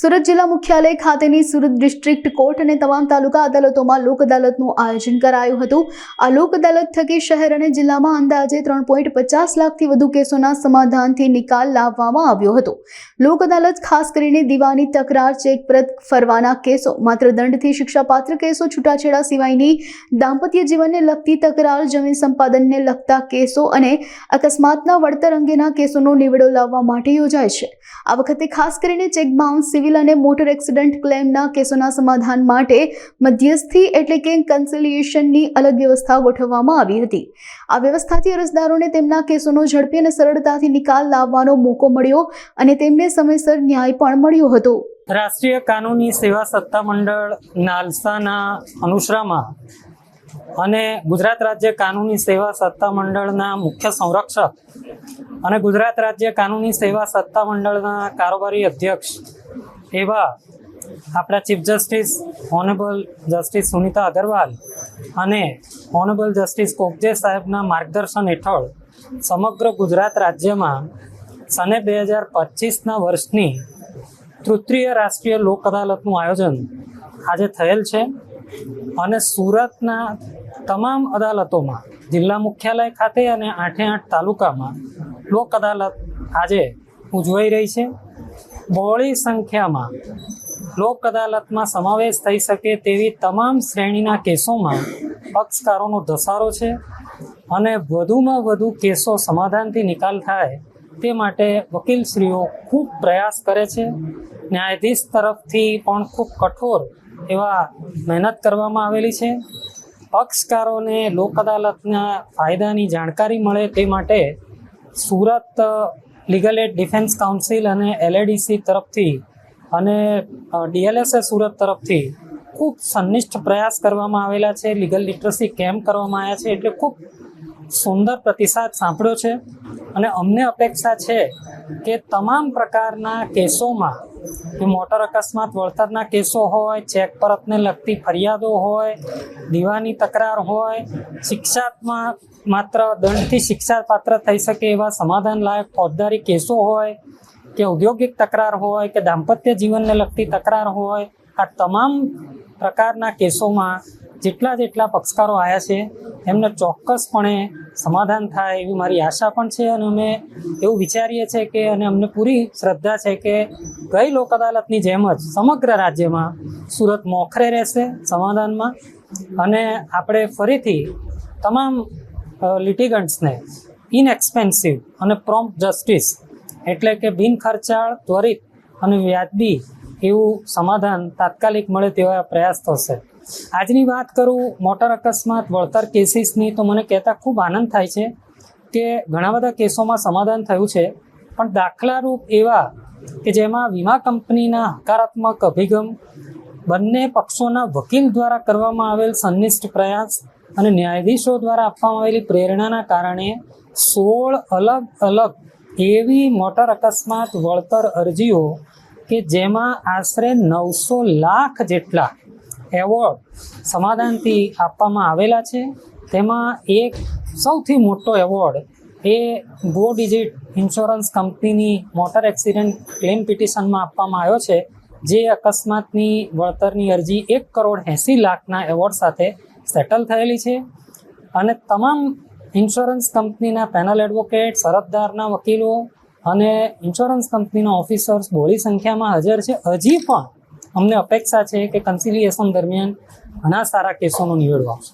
સુરત જિલ્લા મુખ્યાલય ખાતેની સુરત ડિસ્ટ્રિક્ટ કોર્ટ અને તમામ તાલુકા અદાલતોમાં લોક અદાલતનું આયોજન કરાયું હતું. આ લોક અદાલત થકી શહેર અને જિલ્લામાં અંદાજે ત્રણ પોઈન્ટ પચાસ લાખથી વધુ કેસોના સમાધાનથી નિકાલ લાવવામાં આવ્યો હતો. લોક અદાલત ખાસ કરીને દીવાની તકરાર, ચેક પ્રત ફરવાના કેસો, માત્ર દંડથી શિક્ષાપાત્ર કેસો છૂટાછેડા સિવાયની દાંપત્ય જીવનને લગતી તકરાર, જમીન સંપાદનને લગતા કેસો અને અકસ્માતના વળતર અંગેના કેસોનો નિવેડો લાવવા માટે યોજાય છે. આ વખતે ખાસ કરીને ચેક બાઉન્સ સિવિલ અને મોટર એક્સિડન્ટ ક્લેમના કેસોના સમાધાન માટે મધ્યસ્થી એટલે કે કન્સિલિએશનની અલગ વ્યવસ્થા ગોઠવવામાં આવી હતી. આ વ્યવસ્થાથી અરજદારોને તેમના કેસોનો ઝડપી અને સરળતાથી નિકાલ લાવવાનો મોકો મળ્યો અને તેમને સમયસર ન્યાય પણ મળ્યો હતો. રાષ્ટ્રીય કાનૂની સેવા સત્તા મંડળ નાલસાના અનુશ્રામાં અને ગુજરાત રાજ્ય કાનૂની સેવા સત્તા મંડળના મુખ્ય સંરક્ષક અને ગુજરાત રાજ્ય કાનૂની સેવા સત્તા મંડળના કારોબારી અધ્યક્ષ એવા આપણા chief justice honourable justice Sunita Agarwal અને ઓનેબલ જસ્ટિસ કોકજે સાહેબના માર્ગદર્શન હેઠળ સમગ્ર ગુજરાત રાજ્યમાં સને બે હજાર પચીસના વર્ષની તૃતીય રાષ્ટ્રીય લોક અદાલતનું આયોજન આજે થયેલ છે અને સુરતના તમામ અદાલતોમાં, જિલ્લા મુખ્યાલય ખાતે અને આઠે આઠ તાલુકામાં લોક અદાલત આજે ઉજવાઈ રહી છે. બહોળી સંખ્યામાં લોક અદાલતમાં સમાવેશ થઈ શકે તેવી તમામ શ્રેણીના કેસોમાં પક્ષકારોનો ધસારો છે અને વધુમાં વધુ કેસો સમાધાનથી નિકાલ થાય તે માટે વકીલશ્રીઓ ખૂબ પ્રયાસ કરે છે. ન્યાયાધીશ તરફથી પણ ખૂબ કઠોર એવા મહેનત કરવામાં આવેલી છે. પક્ષકારોને લોક અદાલતના ફાયદાની જાણકારી મળે તે માટે Surat legal aid defence council અને એલએડીસી તરફથી અને ડીએલએસએ સુરત તરફથી ખૂબ સંનિષ્ઠ પ્રયાસ કરવામાં આવેલા છે. લીગલ લિટરસી કેમ્પ કરવામાં આવ્યા છે. એટલે ખૂબ સુંદર પ્રતિસાદ સાંભળ્યો છે. અને અમને અપેક્ષા છે કે તમામ પ્રકારના કેસોમાં, કે મોટર અકસ્માત, વળતરના કેસો હોય, ચેક પરતને લગતી ફરિયાદો હોય, દીવાની તકરાર હોય શિક્ષામાં માત્ર દંડથી શિક્ષા પાત્ર થઈ શકે એવા સમાધાન લાયક ફોજદારી કેસો હોય, કે ઔદ્યોગિક તકરાર હોય, કે દાંપત્ય જીવનને લગતી તકરાર હોય, આ તમામ પ્રકારના કેસોમાં જેટલા જેટલા પક્ષકારો આવ્યા છે, એમને ચોક્કસપણે સમાધાન થાય એવી મારી આશા પણ છે અને અમે એવું વિચારીએ છીએ કે અને અમને પૂરી શ્રદ્ધા છે કે ગઈ લોક અદાલતની જેમ જ સમગ્ર રાજ્યમાં સુરત મોખરે રહેશે સમાધાનમાં અને આપણે ફરીથી તમામ લિટિગન્ટ્સને ઇનએક્સપેન્સિવ અને પ્રોમ્પ્ટ જસ્ટિસ એટલે કે બિન ખર્ચાળ, ત્વરિત અને વ્યાજબી એવું સમાધાન તાત્કાલિક મળે તેવા પ્રયાસ થશે. આજની વાત કરું મોટર અકસ્માત, વળતર કેસીસની તો મને કહેતા ખૂબ આનંદ થાય છે કે ઘણા બધા કેસોમાં સમાધાન થયું છે. પણ દાખલારૂપ એવા કે જેમાં વીમા કંપનીના હકારાત્મક અભિગમ બંને પક્ષોના વકીલ દ્વારા કરવામાં આવેલ સંનિષ્ઠ પ્રયાસ અને ન્યાયાધીશો દ્વારા આપવામાં આવેલી પ્રેરણાના કારણે સોળ અલગ અલગ એવી મોટર અકસ્માત, વળતર અરજીઓ કે જેમાં આશરે નવસો લાખ જેટલા એવોર્ડ સમાધાનથી આપવામાં આવેલા છે. તેમાં એક સૌથી મોટો એવોર્ડ એ ગો ડિજિટ ઇન્સ્યોરન્સ કંપનીની મોટર એક્સિડન્ટ ક્લેમ પિટિશનમાં આપવામાં આવ્યો છે, જે અકસ્માતની વળતરની અરજી એક કરોડ એંસી લાખના એવોર્ડ સાથે સેટલ થયેલી છે. અને તમામ ઇન્સ્યોરન્સ કંપનીના પેનલ એડવોકેટ, સરહદદારના વકીલો અને ઇન્સ્યોરન્સ કંપનીના ઓફિસર્સ બહોળી સંખ્યામાં હાજર છે. હજી પણ અમને અપેક્ષા છે કે કન્સિલિએશન દરમિયાન ઘણા સારા કેસોનું નિવેડો આવશે.